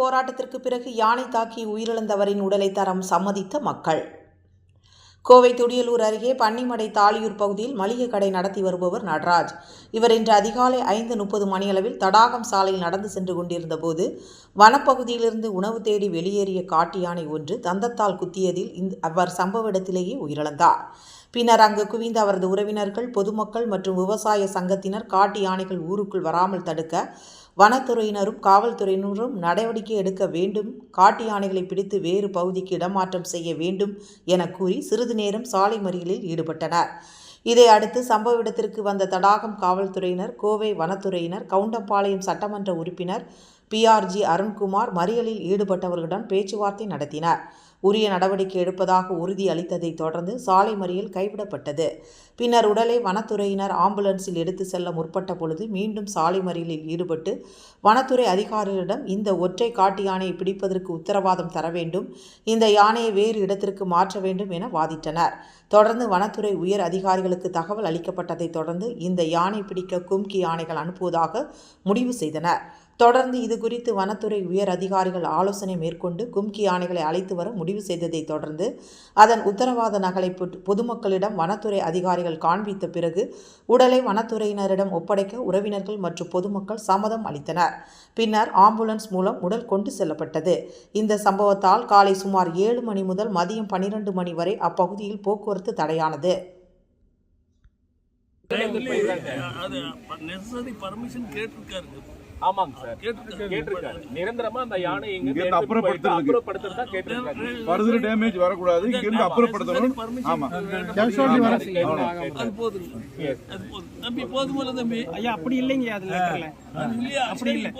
போராட்டத்திற்கு பிறகு யானை தாக்கி உயிரிழந்தவரின் உடலை தரம் சம்மதித்த மக்கள். கோவை துடியலூர் அருகே பன்னிமடை தாளியூர் பகுதியில் மளிகை கடை நடத்தி வருபவர் நடராஜ். இவர் இன்று அதிகாலை ஐந்து முப்பது மணியளவில் தடாகம் சாலையில் நடந்து சென்று கொண்டிருந்த போது வனப்பகுதியிலிருந்து உணவு தேடி வெளியேறிய காட்டு யானை ஒன்று தந்தத்தால் குத்தியதில் இந்த அவர் சம்பவ இடத்திலேயே உயிரிழந்தார். பின்னர் அங்கு குவிந்த அவரது உறவினர்கள் பொதுமக்கள் மற்றும் விவசாய சங்கத்தினர் காட்டு யானைகள் ஊருக்குள் வராமல் தடுக்க வனத்துறையினரும் காவல்துறையினரும் நடவடிக்கை எடுக்க வேண்டும். காட்டு யானைகளை பிடித்து வேறு பகுதிக்கு இடமாற்றம் செய்ய வேண்டும் என கூறி சிறிது நேரம் சாலை மறியலில் ஈடுபட்டனர். இதை அடுத்து சம்பவ இடத்திற்கு வந்த தடாகம் காவல்துறையினர் கோவை வனத்துறையினர் கவுண்டம்பாளையம் சட்டமன்ற உறுப்பினர் பிஆர்ஜி அருண்குமார் மறியலில் ஈடுபட்டவர்களுடன் பேச்சுவார்த்தை நடத்தினர். உரிய நடவடிக்கை எடுப்பதாக உறுதி அளித்ததைத் தொடர்ந்து சாலை மறியல் கைவிடப்பட்டது. பின்னர் உடலை வனத்துறையினர் ஆம்புலன்ஸில் எடுத்து செல்ல முற்பட்ட பொழுது மீண்டும் சாலை மறியலில் ஈடுபட்டு வனத்துறை அதிகாரிகளிடம் இந்த ஒற்றை காட்டு யானையை பிடிப்பதற்கு உத்தரவாதம் தர வேண்டும் இந்த யானையை வேறு இடத்திற்கு மாற்ற வேண்டும் என வாதிட்டனர். தொடர்ந்து வனத்துறை உயர் அதிகாரிகளுக்கு தகவல் அளிக்கப்பட்டதைத் தொடர்ந்து இந்த யானை பிடிக்க கும்கி யானைகள் அனுப்புவதாக முடிவு செய்தனர். தொடர்ந்து இது குறித்து வனத்துறை உயர் அதிகாரிகள் ஆலோசனை மேற்கொண்டு கும்கி யானைகளை அழைத்து வர முடிவு செய்ததைத் தொடர்ந்து அதன் உத்தரவாத நகலை பொதுமக்களிடம் வனத்துறை அதிகாரிகள் காண்பித்த பிறகு உடலை வனத்துறையினரிடம் ஒப்படைக்க உறவினர்கள் மற்றும் பொதுமக்கள் சம்மதம் அளித்தனர். பின்னர் ஆம்புலன்ஸ் மூலம் உடல் கொண்டு செல்லப்பட்டது. இந்த சம்பவத்தால் காலை சுமார் ஏழு மணி முதல் மதியம் பனிரெண்டு மணி வரை அப்பகுதியில் போக்குவரத்து தடையானது. அது நெசசரி பர்மிஷன் கேட்டிருக்காரு. ஆமாங்க சார். கேட்டிருக்காரு. நிரந்தரமா அந்த யானை இங்க. அப்புறப்படுத்துறதா கேட்டிருக்காரு. ஃபர்தர் டேமேஜ் வரக்கூடாது. இங்க இருந்து அப்புறப்படுத்தணும். ஆமா. அது போதும். அது போதும். தம்பி போதுமில்ல தம்பி. ஐயா அப்படி இல்லைங்க அது லெட்டர்ல. அது இல்லையா? அப்படி இல்லை.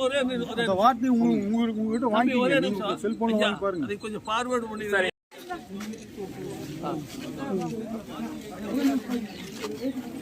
இந்த வார்த்தை உங்களுக்கு உங்களுக்கு உங்ககிட்ட தம்பி ஒரே நிமிஷம். நீங்க செல்போன் ஐயா, வாங்கி பாருங்க. அதை கொஞ்சம் ஃபார்வர்ட் பண்ணிடுறேன் குடிங்க குடிங்க